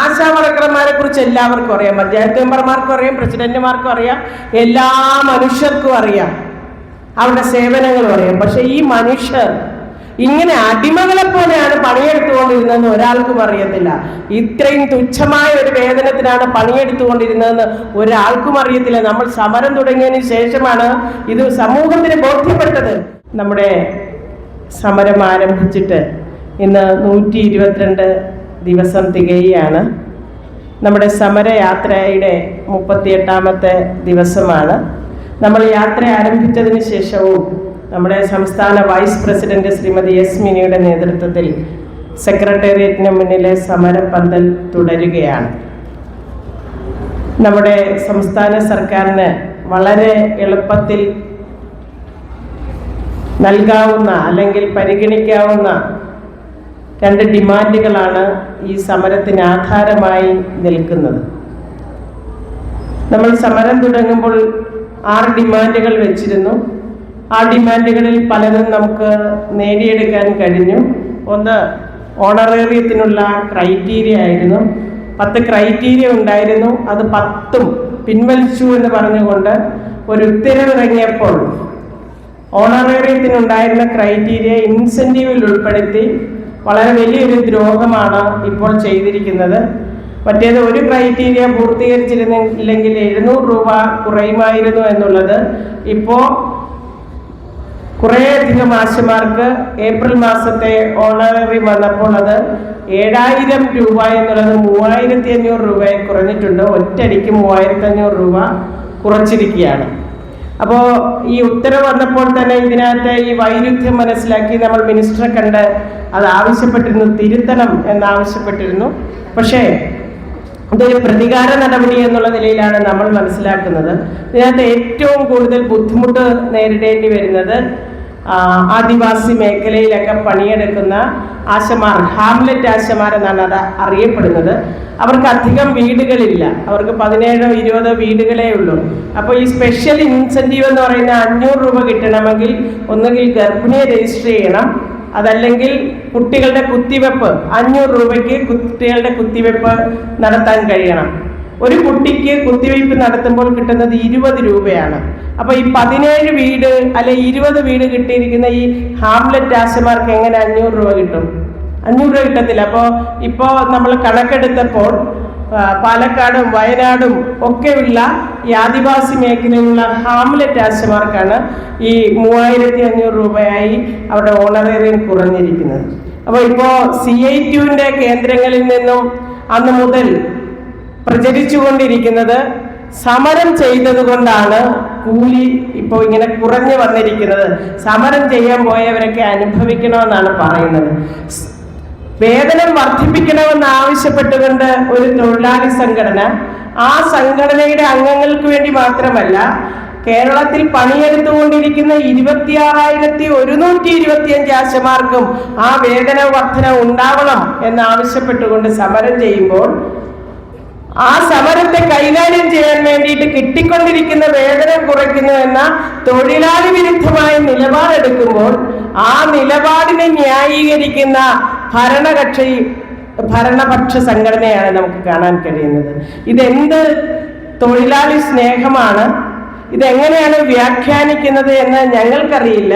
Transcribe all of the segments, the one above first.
ആശാ വർക്കർമാരെ കുറിച്ച് എല്ലാവർക്കും അറിയാം. പഞ്ചായത്ത് മെമ്പർമാർക്കും അറിയാം പ്രസിഡന്റുമാർക്കും അറിയാം എല്ലാ മനുഷ്യർക്കും അറിയാം. അവരുടെ സേവനങ്ങളും അറിയാം. പക്ഷെ ഈ മനുഷ്യർ ഇങ്ങനെ അടിമകളെ പോലെയാണ് പണിയെടുത്തുകൊണ്ടിരുന്നതെന്ന് ഒരാൾക്കും അറിയത്തില്ല. ഇത്രയും തുച്ഛമായ ഒരു വേതനത്തിനാണ് പണിയെടുത്തുകൊണ്ടിരുന്നതെന്ന് ഒരാൾക്കും അറിയത്തില്ല. നമ്മൾ സമരം തുടങ്ങിയതിന് ശേഷമാണ് ഇത് സമൂഹത്തിന് ബോധ്യപ്പെട്ടത്. നമ്മുടെ സമരം ആരംഭിച്ചിട്ട് ഇന്ന് നൂറ്റി ഇരുപത്തിരണ്ട് ദിവസം തികയാണ് നമ്മുടെ സമരയാത്രയുടെ മുപ്പത്തിയെട്ടാമത്തെ ദിവസമാണ്. നമ്മൾ യാത്ര ആരംഭിച്ചതിന് ശേഷവും നമ്മുടെ സംസ്ഥാന വൈസ് പ്രസിഡന്റ് ശ്രീമതി എസ് മിനിയുടെ നേതൃത്വത്തിൽ സെക്രട്ടേറിയറ്റിന് മുന്നിലെ സമരപന്തൽ തുടരുകയാണ്. നമ്മുടെ സംസ്ഥാന സർക്കാരിന് വളരെ എളുപ്പത്തിൽ നൽകാവുന്ന അല്ലെങ്കിൽ പരിഗണിക്കാവുന്ന രണ്ട് ഡിമാൻഡുകളാണ് ഈ സമരത്തിന് ആധാരമായി നിൽക്കുന്നത്. നമ്മൾ സമരം തുടങ്ങുമ്പോൾ ആറ് ഡിമാൻഡുകൾ വെച്ചിരുന്നു. ആ ഡിമാൻഡുകളിൽ പലതും നമുക്ക് നേടിയെടുക്കാൻ കഴിഞ്ഞു. ഒന്ന് ഓണറേറിയത്തിനുള്ള ക്രൈറ്റീരിയ ആയിരുന്നു. പത്ത് ക്രൈറ്റീരിയ ഉണ്ടായിരുന്നു. അത് പത്തും പിൻവലിച്ചു എന്ന് പറഞ്ഞുകൊണ്ട് ഒരു ഉത്തരവിറങ്ങിയപ്പോൾ ഓണറേറിയത്തിനുണ്ടായിരുന്ന ക്രൈറ്റീരിയ ഇൻസെന്റീവിൽ ഉൾപ്പെടുത്തി വളരെ വലിയൊരു ദ്രോഹമാണ് ഇപ്പോൾ ചെയ്തിരിക്കുന്നത്. മറ്റേത് ഒരു ക്രൈറ്റീരിയ പൂർത്തീകരിച്ചിരുന്നില്ലെങ്കിൽ എഴുന്നൂറ് രൂപ കുറയുമായിരുന്നു എന്നുള്ളത്. ഇപ്പോൾ കുറേയധികം ആശമാർക്ക് ഏപ്രിൽ മാസത്തെ ഓണററി വന്നപ്പോൾ അത് ഏഴായിരം രൂപ എന്നുള്ളത് മൂവായിരത്തി അഞ്ഞൂറ് രൂപയെ കുറഞ്ഞിട്ടുണ്ട്. ഒറ്റയടിക്ക് മൂവായിരത്തി അഞ്ഞൂറ് രൂപ കുറച്ചിരിക്കുകയാണ്. അപ്പോൾ ഈ ഉത്തരവ് വന്നപ്പോൾ തന്നെ ഇതിനകത്ത് ഈ വൈരുദ്ധ്യം മനസ്സിലാക്കി നമ്മൾ മിനിസ്റ്ററെ കണ്ട് അത് ആവശ്യപ്പെട്ടിരുന്നു തിരുത്തണം എന്നാവശ്യപ്പെട്ടിരുന്നു പക്ഷേ ഇതൊരു പ്രതികാര നടപടി എന്നുള്ള നിലയിലാണ് നമ്മൾ മനസ്സിലാക്കുന്നത്. ഇതിനകത്ത് ഏറ്റവും കൂടുതൽ ബുദ്ധിമുട്ട് നേരിടേണ്ടി വരുന്നത് ആദിവാസി മേഖലയിലൊക്കെ പണിയെടുക്കുന്ന ആശമാർ ഹാംലെറ്റ് ആശമാർ എന്നാണ് അത് അറിയപ്പെടുന്നത്. അവർക്ക് അധികം വീടുകളില്ല. അവർക്ക് പതിനേഴോ ഇരുപതോ വീടുകളേ ഉള്ളൂ. അപ്പോൾ ഈ സ്പെഷ്യൽ ഇൻസെന്റീവ് എന്ന് പറയുന്ന അഞ്ഞൂറ് രൂപ കിട്ടണമെങ്കിൽ ഒന്നുകിൽ ഗർഭിണിയെ രജിസ്റ്റർ ചെയ്യണം. അതല്ലെങ്കിൽ കുട്ടികളുടെ കുത്തിവെപ്പ് അഞ്ഞൂറ് രൂപയ്ക്ക് കുട്ടികളുടെ കുത്തിവെപ്പ് നടത്താൻ കഴിയണം. ഒരു കുട്ടിക്ക് കുത്തിവയ്പ്പ് നടത്തുമ്പോൾ കിട്ടുന്നത് ഇരുപത് രൂപയാണ്. അപ്പോൾ ഈ പതിനേഴ് വീട് അല്ലെ ഇരുപത് വീട് കിട്ടിയിരിക്കുന്ന ഈ ഹാംലെറ്റ് ആശമാർക്ക് എങ്ങനെ അഞ്ഞൂറ് രൂപ കിട്ടും? അഞ്ഞൂറ് രൂപ കിട്ടത്തില്ല. അപ്പോൾ ഇപ്പോ നമ്മൾ കണക്കെടുത്തപ്പോൾ പാലക്കാടും വയനാടും ഒക്കെയുള്ള ഈ ആദിവാസി മേഖലയിലുള്ള ഹാംലെറ്റ് ആശമാർക്കാണ് ഈ മൂവായിരത്തി അഞ്ഞൂറ് രൂപയായി അവരുടെ ഓണറേറിയം കുറഞ്ഞിരിക്കുന്നത്. അപ്പോൾ ഇപ്പോൾ സി ഐ ടുവിന്റെ കേന്ദ്രങ്ങളിൽ നിന്നും അന്ന് മുതൽ പ്രചരിച്ചുകൊണ്ടിരിക്കുന്നത് സമരം ചെയ്തത് കൊണ്ടാണ് കൂലി ഇപ്പോൾ ഇങ്ങനെ കുറഞ്ഞു വന്നിരിക്കുന്നത്. സമരം ചെയ്യാൻ പോയവരൊക്കെ അനുഭവിക്കണമെന്നാണ് പറയുന്നത്. വേതനം വർദ്ധിപ്പിക്കണമെന്ന് ആവശ്യപ്പെട്ടുകൊണ്ട് ഒരു തൊഴിലാളി സംഘടന ആ സംഘടനയുടെ അംഗങ്ങൾക്ക് വേണ്ടി മാത്രമല്ല കേരളത്തിൽ പണിയെടുത്തുകൊണ്ടിരിക്കുന്ന ഇരുപത്തിയാറായിരത്തി ഒരുന്നൂറ്റി ഇരുപത്തിയഞ്ച് ആശമാർക്കും ആ വേതന വർധന ഉണ്ടാവണം എന്നാവശ്യപ്പെട്ടുകൊണ്ട് സമരം ചെയ്യുമ്പോൾ ആ സമരത്തെ കൈകാര്യം ചെയ്യാൻ വേണ്ടിയിട്ട് കിട്ടിക്കൊണ്ടിരിക്കുന്ന വേതനം കുറയ്ക്കുന്നു എന്ന തൊഴിലാളി വിരുദ്ധമായ നിലപാടെടുക്കുമ്പോൾ ആ നിലപാടിനെ ന്യായീകരിക്കുന്ന ഭരണകക്ഷി ഭരണപക്ഷ സംഘടനയാണ് നമുക്ക് കാണാൻ കഴിയുന്നത്. ഇതെന്ത് തൊഴിലാളി സ്നേഹമാണ്? ഇതെങ്ങനെയാണ് വ്യാഖ്യാനിക്കുന്നത് എന്ന് ഞങ്ങൾക്കറിയില്ല.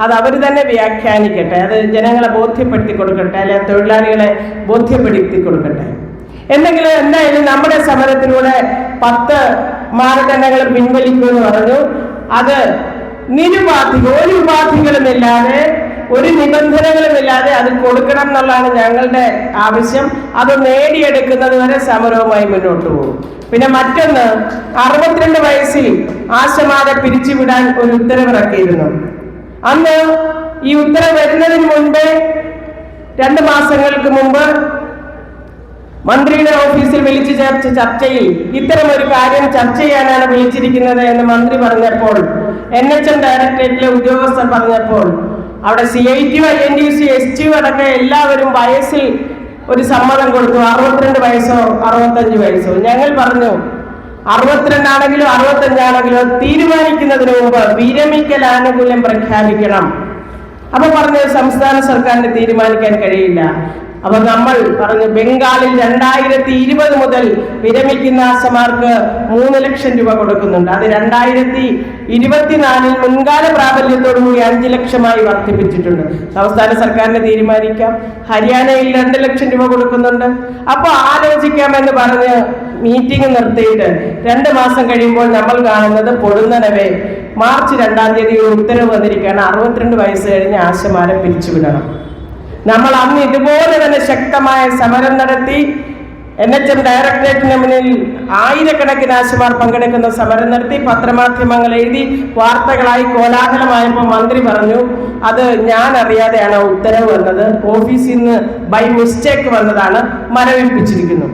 അത് അവർ തന്നെ വ്യാഖ്യാനിക്കട്ടെ. അത് ജനങ്ങളെ ബോധ്യപ്പെടുത്തി കൊടുക്കട്ടെ അല്ലെ തൊഴിലാളികളെ ബോധ്യപ്പെടുത്തി കൊടുക്കട്ടെ. എന്തെങ്കിലും എന്തായാലും നമ്മുടെ സമരത്തിലൂടെ പത്ത് മാനദണ്ഡങ്ങൾ പിൻവലിക്കുമെന്ന് പറഞ്ഞു. അത് നിരുപാധികം ഒരു ഉപാധികളുമില്ലാതെ ഒരു നിബന്ധനകളുമില്ലാതെ അത് കൊടുക്കണം എന്നുള്ളതാണ് ഞങ്ങളുടെ ആവശ്യം. അത് നേടിയെടുക്കുന്നത് വരെ സമരവുമായി മുന്നോട്ട് പോകും. പിന്നെ മറ്റൊന്ന് അറുപത്തിരണ്ട് വയസ്സിൽ ആശമാരെ പിരിച്ചുവിടാൻ ഒരു ഉത്തരവിറക്കിയിരുന്നു. അന്ന് ഈ ഉത്തരവ് വരുന്നതിന് മുൻപേ രണ്ട് മാസങ്ങൾക്ക് മുമ്പ് മന്ത്രിയുടെ ഓഫീസിൽ വിളിച്ചു ചേർച്ച ചർച്ചയിൽ ഇത്തരം ഒരു കാര്യം ചർച്ച ചെയ്യാനാണ് വിളിച്ചിരിക്കുന്നത് എന്ന് മന്ത്രി പറഞ്ഞപ്പോൾ എൻ എച്ച് എം ഡയറക്ടറേറ്റിലെ ഉദ്യോഗസ്ഥർ പറഞ്ഞപ്പോൾ അവിടെ C I T I N D C S T അടക്കം എല്ലാവരും വയസ്സിൽ ഒരു സമ്മതം കൊടുത്തു. അറുപത്തിരണ്ട് വയസ്സോ അറുപത്തഞ്ച് വയസ്സോ. ഞങ്ങൾ പറഞ്ഞു അറുപത്തിരണ്ടാണെങ്കിലും അറുപത്തഞ്ചാണെങ്കിലോ തീരുമാനിക്കുന്നതിന് മുമ്പ് വിരമിക്കൽ ആനുകൂല്യം പ്രഖ്യാപിക്കണം. അപ്പൊ പറഞ്ഞു സംസ്ഥാന സർക്കാരിന് തീരുമാനിക്കാൻ കഴിയില്ല. അപ്പൊ നമ്മൾ പറഞ്ഞു ബംഗാളിൽ രണ്ടായിരത്തി ഇരുപത് മുതൽ വിരമിക്കുന്ന ആശമാർക്ക് മൂന്ന് ലക്ഷം രൂപ കൊടുക്കുന്നുണ്ട്. അത് രണ്ടായിരത്തി ഇരുപത്തിനാലിൽ മുൻകാല പ്രാബല്യത്തോടുകൂടി അഞ്ച് ലക്ഷമായി വർദ്ധിപ്പിച്ചിട്ടുണ്ട്. സംസ്ഥാന സർക്കാരിന് തീരുമാനിക്കാം. ഹരിയാനയിൽ രണ്ട് ലക്ഷം രൂപ കൊടുക്കുന്നുണ്ട്. അപ്പൊ ആലോചിക്കാമെന്ന് പറഞ്ഞ് മീറ്റിംഗ് നിർത്തിയിട്ട് രണ്ട് മാസം കഴിയുമ്പോൾ നമ്മൾ കാണുന്നത് പൊടുന്നനവേ മാർച്ച് രണ്ടാം തീയതി ഒരു ഉത്തരവ് വന്നിരിക്കുകയാണ്. അറുപത്തിരണ്ട് വയസ്സ് കഴിഞ്ഞ് ആശമാരെ പിരിച്ചുവിടണം. നമ്മൾ അന്ന് ഇതുപോലെ തന്നെ ശക്തമായ സമരം നടത്തി. എൻ എച്ച് എം ഡയറക്ടറേറ്റിന് മുന്നിൽ ആയിരക്കണക്കിന് ആശുമാർ പങ്കെടുക്കുന്ന സമരം നടത്തി. പത്രമാധ്യമങ്ങൾ എഴുതി വാർത്തകളായി കോലാഹലമായപ്പോൾ മന്ത്രി പറഞ്ഞു അത് ഞാൻ അറിയാതെയാണ് ഉത്തരവ് വന്നത്? ഓഫീസിൽ നിന്ന് ബൈ മിസ്റ്റേക്ക് വന്നതാണ്. മരവിപ്പിച്ചിരിക്കുന്നു.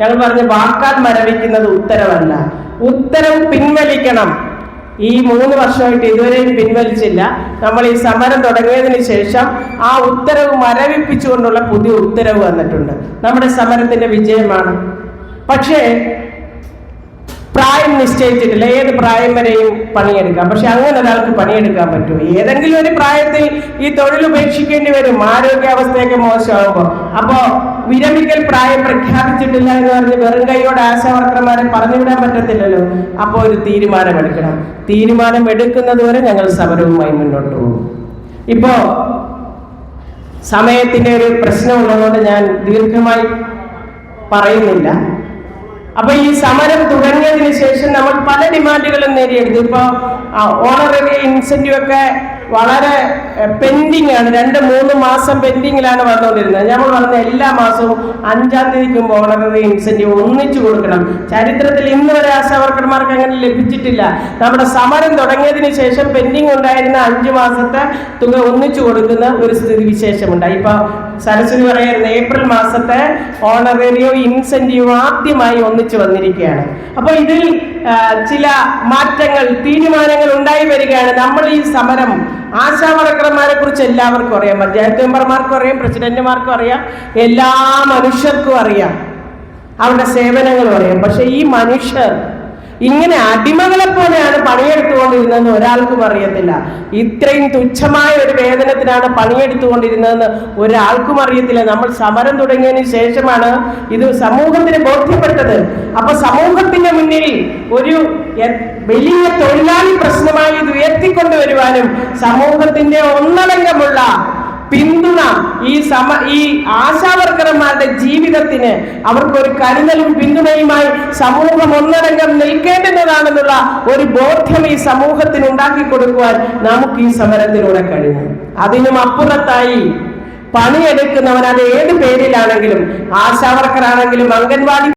ഞങ്ങൾ പറഞ്ഞു വാക്കാൽ മരവിക്കുന്നത് ഉത്തരവല്ല. ഉത്തരവ് പിൻവലിക്കണം. ഈ മൂന്ന് വർഷമായിട്ട് ഇതുവരെയും പിൻവലിച്ചില്ല. നമ്മൾ ഈ സമരം തുടങ്ങിയതിന് ശേഷം ആ ഉത്തരവ് മരവിപ്പിച്ചുകൊണ്ടുള്ള പുതിയ ഉത്തരവ് വന്നിട്ടുണ്ട്. നമ്മുടെ സമരത്തിന്റെ വിജയമാണ്. പക്ഷേ പ്രായം നിശ്ചയിച്ചിട്ടില്ല. ഏത് പ്രായം വരെയും പണിയെടുക്കാം. പക്ഷെ അങ്ങനെ ഒരാൾക്ക് പണിയെടുക്കാൻ പറ്റും. ഏതെങ്കിലും ഒരു പ്രായത്തിൽ ഈ തൊഴിൽ ഉപേക്ഷിക്കേണ്ടി വരും. ആരോഗ്യാവസ്ഥയൊക്കെ മോശമാകുമ്പോൾ. അപ്പോ വിരമിക്കൽ പ്രായം പ്രഖ്യാപിച്ചിട്ടില്ല എന്ന് പറഞ്ഞ് വെറും കൈയോടെ ആശാവർക്കർമാരെ പറഞ്ഞുവിടാൻ പറ്റത്തില്ലല്ലോ. അപ്പോൾ ഒരു തീരുമാനമെടുക്കണം തീരുമാനം എടുക്കുന്നതുവരെ ഞങ്ങൾ സമരവുമായി മുന്നോട്ട് പോകും. ഇപ്പോ സമയത്തിന്റെ ഒരു പ്രശ്നമുള്ളതുകൊണ്ട് ഞാൻ ദീർഘമായി പറയുന്നില്ല. അപ്പൊ ഈ സമരം തുടങ്ങിയതിന് ശേഷം നമ്മൾ പല ഡിമാൻഡുകളും നേടിയെടുത്തു. ഇപ്പൊ ഓണററി ഇൻസെന്റീവ് ഒക്കെ വളരെ പെൻഡിങ് ആണ്. രണ്ട് മൂന്ന് മാസം പെൻഡിങ്ങിലാണ് വന്നുകൊണ്ടിരുന്നത്. നമ്മൾ പറഞ്ഞ എല്ലാ മാസവും അഞ്ചാം തീയതിക്കും ഓണററി ഇൻസെന്റീവ് ഒന്നിച്ചു കൊടുക്കണം. ചരിത്രത്തിൽ ഇന്ന് വരെ ആശാവർക്കർമാർക്ക് അങ്ങനെ ലഭിച്ചിട്ടില്ല. നമ്മുടെ സമരം തുടങ്ങിയതിന് ശേഷം പെൻഡിങ് ഉണ്ടായിരുന്ന അഞ്ച് മാസത്തെ തുക ഒന്നിച്ചു കൊടുക്കുന്ന ഒരു സ്ഥിതി വിശേഷമുണ്ടായി ഇപ്പൊ സരസ്വതി പറയുന്നത് ഏപ്രിൽ മാസത്തെ ഓണറേറിയോ ഇൻസെന്റീവ് ആദ്യമായി ഒന്നിച്ചു വന്നിരിക്കുകയാണ്. അപ്പോൾ ഇതിൽ ചില മാറ്റങ്ങൾ തീരുമാനങ്ങൾ ഉണ്ടായി വരികയാണ്. നമ്മൾ ഈ സമരം ആശാവർക്കർമാരെ കുറിച്ച് എല്ലാവർക്കും അറിയാം. പഞ്ചായത്ത് മെമ്പർമാർക്കും അറിയാം പ്രസിഡന്റുമാർക്കും അറിയാം എല്ലാ മനുഷ്യർക്കും അറിയാം. അവരുടെ സേവനങ്ങളും അറിയാം. പക്ഷെ ഈ മനുഷ്യർ ഇങ്ങനെ അടിമകളെ പോലെയാണ് പണിയെടുത്തുകൊണ്ടിരുന്നതെന്ന് ഒരാൾക്കും അറിയത്തില്ല ഇത്രയും തുച്ഛമായ ഒരു വേതനത്തിനാണ് പണിയെടുത്തുകൊണ്ടിരുന്നതെന്ന് ഒരാൾക്കും അറിയത്തില്ല. നമ്മൾ സമരം തുടങ്ങിയതിന് ശേഷമാണ് ഇത് സമൂഹത്തിന് ബോധ്യപ്പെട്ടത്. അപ്പൊ സമൂഹത്തിന്റെ മുന്നിൽ ഒരു വലിയ തൊഴിലാളി പ്രശ്നമായി ഇത് ഉയർത്തിക്കൊണ്ടുവരുവാനും സമൂഹത്തിന്റെ ഒന്നടങ്കമുള്ള പിന്തുണ ഈ സമ ഈ ആശാവർക്കർമാരുടെ ജീവിതത്തിന് അവർക്കൊരു കരുതലും പിന്തുണയുമായി സമൂഹം ഒന്നടങ്കം നിൽക്കേണ്ടുന്നതാണെന്നുള്ള ഒരു ബോധ്യം ഈ സമൂഹത്തിന് ഉണ്ടാക്കി കൊടുക്കുവാൻ നമുക്ക് ഈ സമരത്തിലൂടെ കഴിഞ്ഞു. അതിനും അപ്പുറത്തായി പണിയെടുക്കുന്നവൻ അത് ഏത് പേരിലാണെങ്കിലും ആശാവർക്കറാണെങ്കിലും അംഗൻവാടി